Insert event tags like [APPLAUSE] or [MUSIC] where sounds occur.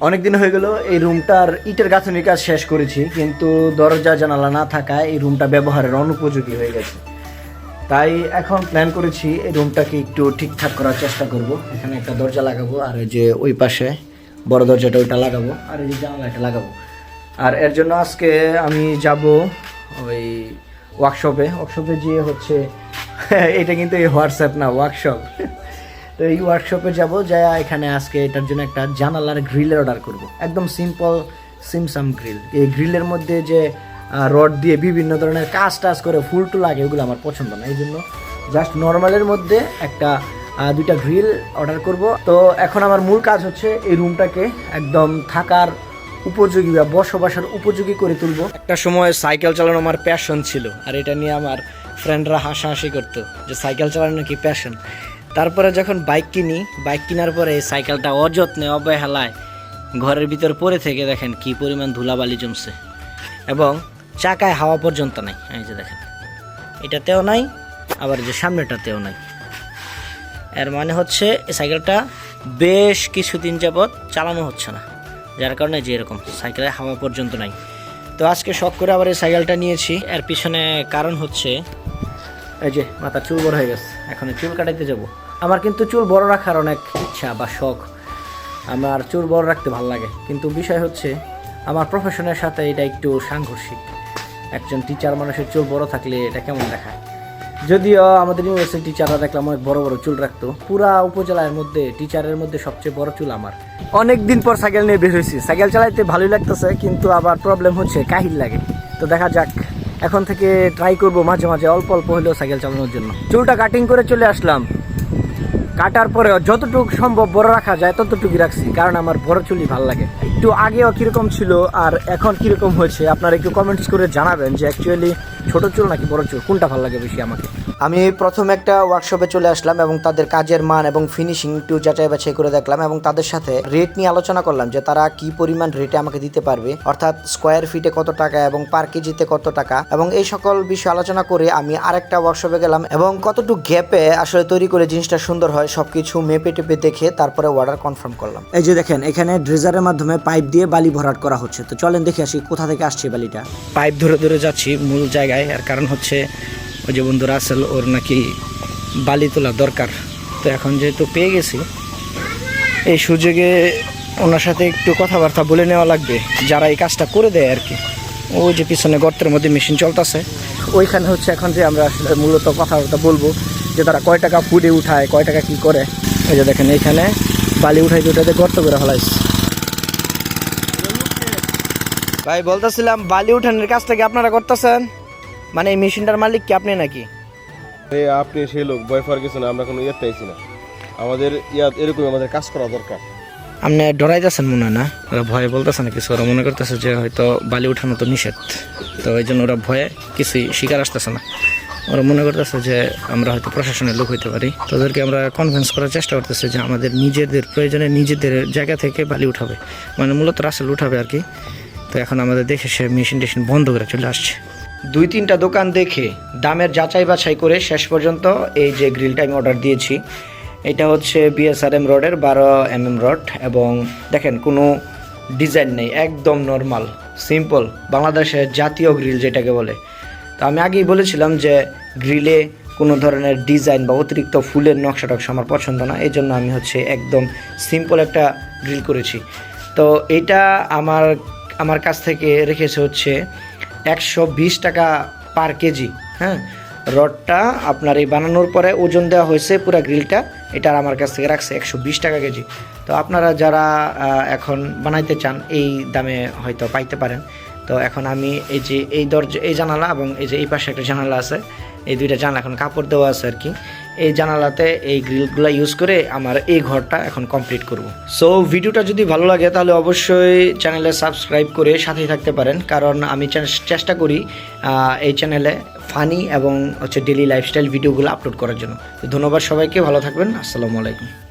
অনেক দিন হয়ে গেল, এই রুমটার ইটের গাঁথনির কাজ শেষ করেছি, কিন্তু দরজা জানালা না থাকায় এই রুমটা ব্যবহারের অনুপযোগী হয়ে গেছে। তাই এখন প্ল্যান করেছি এই রুমটাকে একটু ঠিকঠাক করার চেষ্টা করব। এখানে একটা দরজা লাগাবো, আর এই যে ওই পাশে বড় দরজাটা ওইটা লাগাবো, আর এই যে জানালাটা লাগাবো। আর এর জন্য আজকে আমি যাব ওই ওয়ার্কশপে ওয়ার্কশপে গিয়ে হচ্ছে, [LAUGHS] এটা কিন্তু এই হোয়াটসঅ্যাপ না ওয়ার্কশপ তো এই ওয়ার্কশপে যাব যা এখানে আজকে এটার জন্য একটা জানালার গ্রিলের অর্ডার করব। একদম সিম্পল সিমসাম গ্রিল এই গ্রিলের মধ্যে যে রড দিয়ে বিভিন্ন ধরনের কাজ টাজ করে ফুল টু লাগে ওগুলো আমার পছন্দ না, এই জন্য জাস্ট নর্মালের মধ্যে একটা দুইটা গ্রিল অর্ডার করব। তো এখন আমার মূল কাজ হচ্ছে এই রুমটাকে একদম থাকার উপযোগী বা বসবাসের উপযোগী করে তুলবো। একটা সময় সাইকেল চালানো আমার প্যাশন ছিল, আর এটা নিয়ে আমার ফ্রেন্ডরা হাসাহাসি করতো যে সাইকেল চালানো নাকি প্যাশন তারপরে যখন বাইক কিনি, বাইক কেনার পরে এই সাইকেলটা অযত্নে অবহেলায় ঘরের ভিতর পড়ে থেকে দেখেন কি পরিমাণ ধুলাবালি জমছে। এবং চাকায় হাওয়া পর্যন্ত নাই। এই যে দেখেন, এটাতেও নাই, আবার যে সামনেটাতেও নাই। এর মানে হচ্ছে এই সাইকেলটা বেশ কিছুদিন যাবৎ চালানো হচ্ছে না, যার কারণে যে এরকম সাইকেলে হাওয়া পর্যন্ত নাই। তো আজকে শখ করে আবার এই সাইকেলটা নিয়েছি। এর পিছনে কারণ হচ্ছে, এই যে মাথা চুল বড় হয়ে গেছে, এখন চুল কাটাইতে যাব। আমার কিন্তু চুল বড় রাখার অনেক ইচ্ছা বা শখ। আমার চুল বড় রাখতে ভালো লাগে। কিন্তু বিষয় হচ্ছে, আমার প্রফেশনের সাথে এটা একটু সাংঘর্ষিক। একজন টিচার মানুষের চুল বড় থাকলে এটা কেমন দেখায়? যদিও আমাদের ইউনিভার্সিটি টিচাররা দেখলাম অনেক বড় বড় চুল রাখতো। পুরা উপজেলার মধ্যে টিচারের মধ্যে সবচেয়ে বড় চুল আমার। অনেক দিন পর সাইকেল নিয়ে বের হয়েছি। সাইকেল চালাইতে ভালোই লাগতেছে, কিন্তু আবার প্রবলেম হচ্ছে, কাহিল লাগে। তো দেখা যাক, এখন থেকে ট্রাই করব মাঝে মাঝে অল্প অল্প হলেও সাইকেল চালানোর জন্য। চুলটা কাটিং করে চলে আসলাম। কাটার পরে যতটুকু সম্ভব বড় রাখা যায়, ততটুকুই রাখছি, কারণ আমার বড় চুলি ভালো লাগে। একটু আগেও কীরকম ছিল আর এখন কীরকম হয়েছে, আপনারা একটু কমেন্টস করে জানাবেন যে অ্যাকচুয়ালি ছোট চুল নাকি বড় চুল, কোনটা ভালো লাগে বেশি আমাকে? আমি প্রথম একটা ওয়ার্কশপে চলে আসলাম এবং তাদের কাজের মান এবং ফিনিশিং একটু যাচাই বাছাই করে দেখলাম এবং তাদের সাথে রেট নিয়ে আলোচনা করলাম যে তারা কি পরিমাণ রেটে আমাকে দিতে পারবে। অর্থাৎ স্কোয়ার ফিটে কত টাকা এবং পার কেজিতে কত টাকা। এবং এই সকল বিষয় আলোচনা করে আমি আরেকটা ওয়ার্কশপে গেলাম এবং কতটুকু গ্যাপে আসলে তৈরি করে জিনিসটা সুন্দর হয় সবকিছু মেপে টেপে দেখে তারপরে অর্ডার কনফার্ম করলাম। এই যে দেখেন এখানে ড্রেজারের মাধ্যমে পাইপ দিয়ে বালি ভরাট করা হচ্ছে। তো চলেন দেখে আসি কোথা থেকে আসছে বালিটা। পাইপ ধরে ধরে যাচ্ছি মূল জায়গায় আর কারণ হচ্ছে ওই যে বন্ধু রাসেল, ওর নাকি বালি তোলা দরকার। তো এখন যেহেতু পেয়ে গেছি, এই সুযোগে ওনার সাথে একটু কথাবার্তা বলে নেওয়া লাগবে, যারা এই কাজটা করে দেয় আর কি। ওই যে পিছনে গর্তের মধ্যে মেশিন চলতেছে। ওইখানে হচ্ছে এখন যে আমরা আসলে মূলত কথাবার্তা বলব, যে তারা কয় টাকা ফুডে উঠায়, কয় টাকা কি করে। এই যে দেখেন, এইখানে বালি উঠাই ওটাতে গর্ত করে ফেলাইছে। ভাই, বলতেছিলাম বালি উঠানের কাজটা কি আপনারা করতেছেন? মানে এই মেশিনটার মালিক কি আপনি নাকি? এ আপনি সেই লোক ভয় পাওয়ার কিছু না আমরা কোনো ইয়ে চাইছি না। আমাদের ইয়া এরকম আমাদের কাজ করা দরকার। আপনি ডরাইতেছেন মনে হয় না? ওরা ভয়ে বলতেছে না কিছু ওরা মনে করতেছে যে হয়তো বালি উঠানো তো নিষেধ। তো এই জন্য ওরা ভয়ে কিছুই শিকার আসতেছে না। ওরা মনে করতেছে যে আমরা হয়তো প্রশাসনের লোক হইতে পারি। তাদেরকে আমরা কনভিন্স করার চেষ্টা করতেছি যে আমাদের নিজেদের প্রয়োজনে নিজেদের জায়গা থেকে বালি উঠাবে। মানে মূলত রাসেল উঠাবে আর কি। তো এখন আমাদের দেখে সে মেশিন টেশিন বন্ধ করে চলে আসছে। দুই তিনটা দোকান দেখে দামের যাচাই বাছাই করে শেষ পর্যন্ত এই যে গ্রিলটা আমি অর্ডার দিয়েছি, এটা হচ্ছে বিএসআরএম রডের বারো এম এম রড এবং দেখেন কোনো ডিজাইন নেই, একদম নর্মাল সিম্পল বাংলাদেশের জাতীয় গ্রিল যেটাকে বলে। তো আমি আগেই বলেছিলাম যে গ্রিলে কোনো ধরনের ডিজাইন বা অতিরিক্ত ফুলের নকশা টকশা আমার পছন্দ না, এই জন্য আমি হচ্ছে একদম সিম্পল একটা গ্রিল করেছি। তো এটা আমার আমার কাছ থেকে রেখেছে হচ্ছে একশো বিশ টাকা পার কেজি হ্যাঁ? রডটা আপনার এই বানানোর পরে ওজন দেওয়া হয়েছে পুরো গ্রিলটা, এটার আমার কাছ থেকে রাখছে একশো বিশ টাকা কেজি। তো আপনারা যারা এখন বানাইতে চান, এই দামে হয়তো পাইতে পারেন। তো এখন আমি এই যে, এই দরজা, এই জানালা এবং এই যে এই পাশে একটা জানালা আছে, এই দুইটা জানালা এখন কাপড় দেওয়া আছে আর কি। এই জানালাতে এই গ্রিলগুলো ইউজ করে আমার এই ঘরটা এখন কমপ্লিট করব। সো ভিডিওটা যদি ভালো লাগে, তাহলে অবশ্যই চ্যানেলে সাবস্ক্রাইব করে সাথেই থাকতে পারেন। কারণ আমি চেষ্টা করি এই চ্যানেলে ফানি এবং হচ্ছে ডেলি লাইফস্টাইল ভিডিওগুলো আপলোড করার জন্য। ধন্যবাদ সবাইকে, ভালো থাকবেন, আসসালামু আলাইকুম।